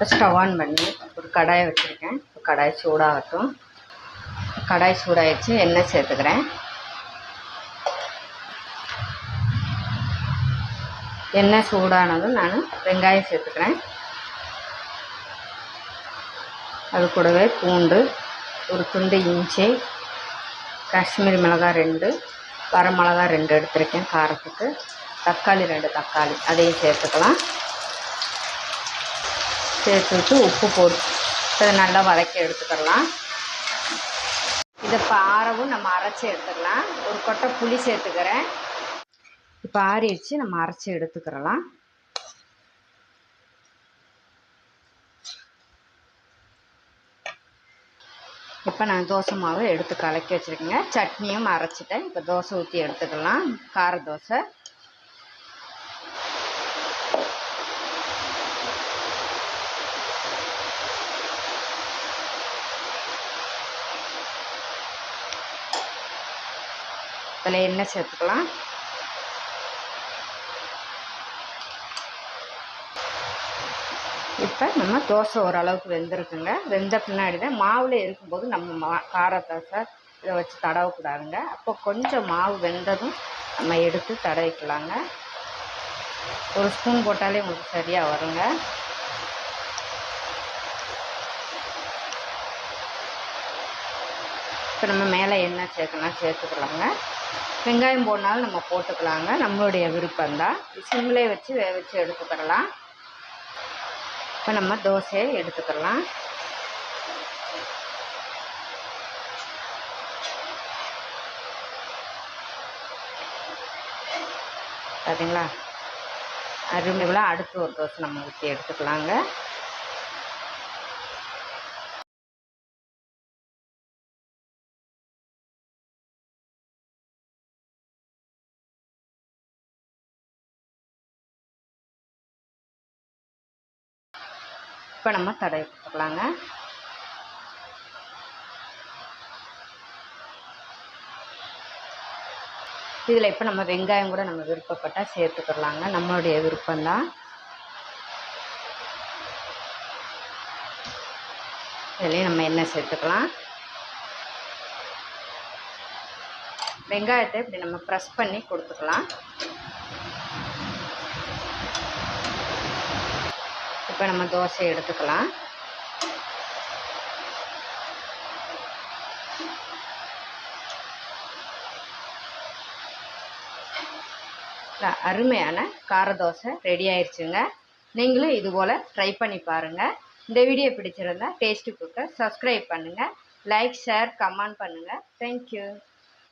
இப்போ stove on பண்ணி ஒரு கடாயை வச்சுருக்கேன். இப்போ கடாய் சூடாகட்டும். கடாய் சூடாகிடுச்சு எண்ணெய் சேர்த்துக்கிறேன். எண்ணெய் சூடானதும் நான் வெங்காயம் சேர்த்துக்கிறேன். அது கூடவே பூண்டு ஒரு துண்டு இஞ்சி காஷ்மீரி மிளகாய் ரெண்டு வரமிளகா ரெண்டு எடுத்திருக்கேன் காரத்துக்கு. தக்காளி ரெண்டு தக்காளி. அதையும் சேர்த்துக்கலாம். சேர்த்து விட்டு உப்பு போட்டு இதை நல்லா வதக்கி எடுத்துக்கலாம். இதை பாறவும் நம்ம அரைச்சி எடுத்துக்கலாம். ஒரு கொட்டை புளி சேர்த்துக்கிறேன். இப்போ ஆறிடுச்சு நம்ம அரைச்சி எடுத்துக்கிறலாம் இப்போ நான் தோசை மாவு எடுத்து கலக்கி வச்சுருக்கேங்க. சட்னியும் அரைச்சிட்டேன். இப்போ தோசை ஊற்றி எடுத்துக்கலாம். கார தோசை. இதில் எண்ணெய் சேர்த்துக்கலாம். இப்போ நம்ம தோசை ஓரளவுக்கு வெந்திருக்குங்க. வெந்த பின்னாடி தான் மாவில் இருக்கும்போது நம்ம மா கார தோசை இதை வச்சு தடவக்கூடாதுங்க. அப்போ கொஞ்சம் மாவு வெந்ததும் நம்ம எடுத்து தடவிக்கலாங்க. ஒரு ஸ்பூன் போட்டாலே உங்களுக்கு சரியாக வருங்க. இப்போ நம்ம மேலே என்ன சேர்க்கலாம் சேர்த்துக்கலாங்க. வெங்காயம் போடனாலும் நம்ம போட்டுக்கலாங்க. நம்மளுடைய விருப்பம்தான் சிம்லே வச்சு வேக வச்சு எடுத்துக்கிடலாம் இப்போ நம்ம தோசையை எடுத்துக்கலாம் பார்த்தீங்களா அருமையில் அடுத்து ஒரு தோசை நம்ம ஊற்றி எடுத்துக்கலாங்க. இப்போ நம்ம தடவி கொடுத்துக்கலாங்க இதில் இப்போ நம்ம வெங்காயம் கூட நம்ம விருப்பப்பட்டால் சேர்த்துக்கிடலாங்க நம்மளுடைய விருப்பம்தான். இதுலேயும் நம்ம எண்ணெய் சேர்த்துக்கலாம். வெங்காயத்தை இப்படி நம்ம ப்ரெஸ் பண்ணி கொடுத்துக்கலாம். இப்போ நம்ம தோசை எடுத்துக்கலாம். அருமையான கார தோசை ரெடி ஆயிடுச்சுங்க நீங்களும் இது போல் ட்ரை பண்ணி பாருங்கள் இந்த வீடியோ பிடிச்சிருந்தா டேஸ்ட்டு கொடுக்க சப்ஸ்கிரைப் பண்ணுங்கள் லைக் ஷேர் கமெண்ட் பண்ணுங்கள் தேங்க்யூ